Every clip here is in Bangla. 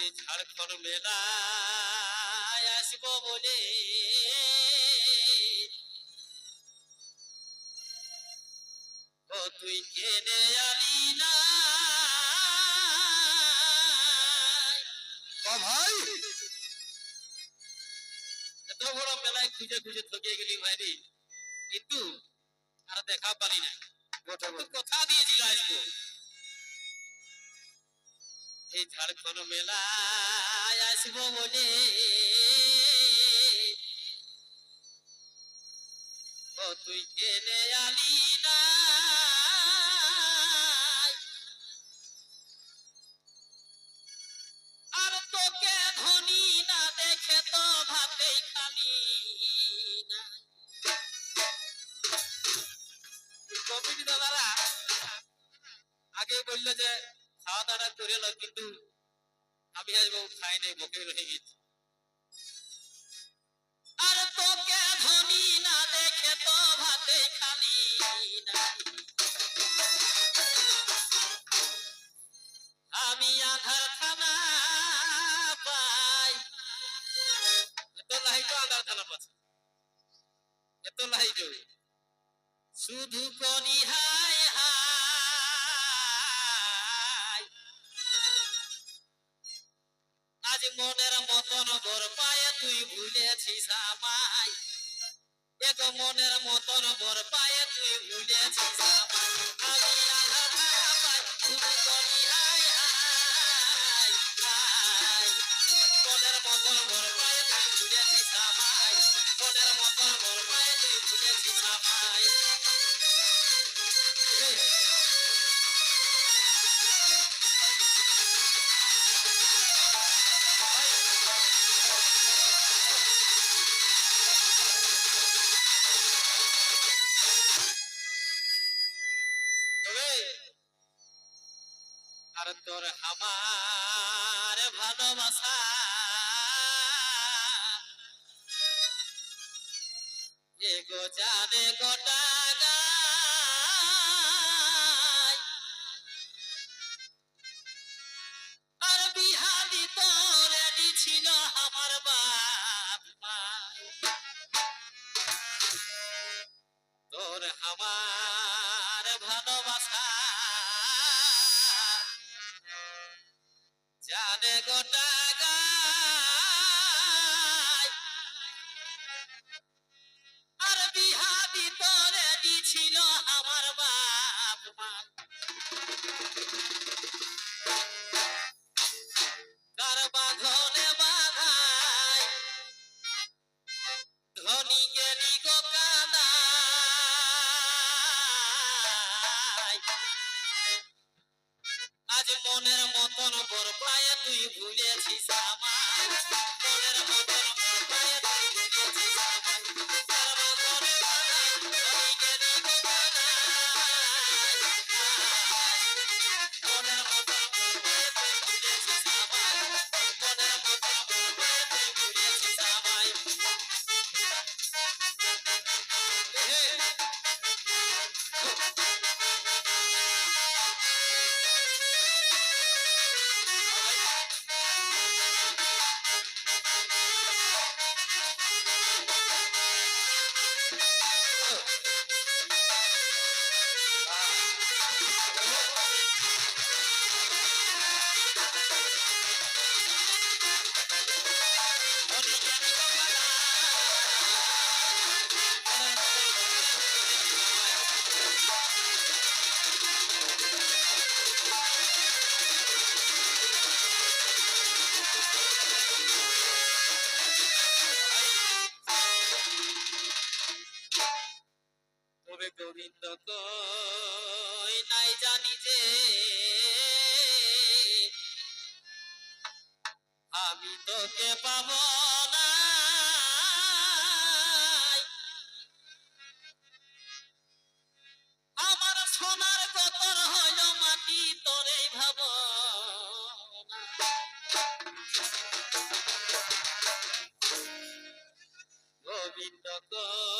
এই ঝাড়খণ্ড মেলায় আসব বলে। ও তুই কেনে আলি না ভাই! এত বড় মেলায় খুঁজে খুঁজে থকিয়ে গেলি ভাইরি। কিন্তু আর দেখা পালি না। কথা দিয়েছিল আসব। এই ঝাড়খণ্ড মেলায় আসব বলে। ও, তুই কেনে আলি না। আর তোকে ধনী না দেখে তো ভাতেই খালি না। কমিটি দাদারা আগে বলল যে খাওয়া দাওয়া করে কিন্তু আমি খাই নাই মুখে রয়ে গেছি। আর তোকে ধনী না দেখে তো ভাতে খালি আমি আধার থানা পাই। এত লাই তো আধার থানা পাচ্ছে। এত লাই তো। শুধু করি হায় হাই ভুলেছিস আমায়। এক মনের মতন বর পায়ে তুই ভুলেছিস তোর আমার ভালোবাসা। এগো জানে গোটা আর বিহারি তো রেডি ছিল আমার বাপ তোর আমার ভালোবাসা জানে গোটা। আর বিহাদি তোরে দিছিল আমার বাপ মা কার বাঁধনে বাধাই ধনী গেলি গোবিন্দ কই নাই জানি যে। আমি তোকে পাব না। মাটি ভাব গোবিন্দ কই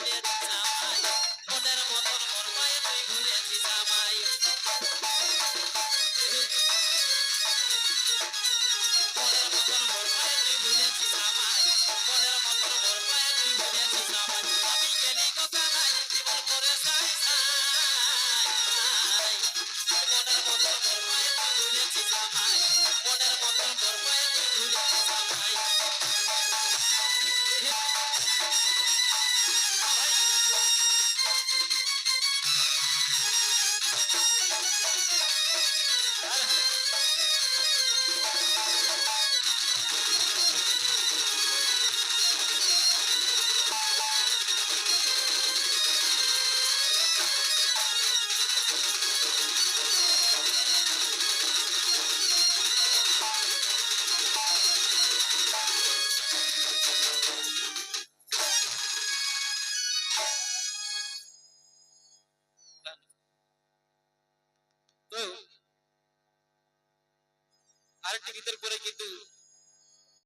little time. আরেকটি গীতের করে কিন্তু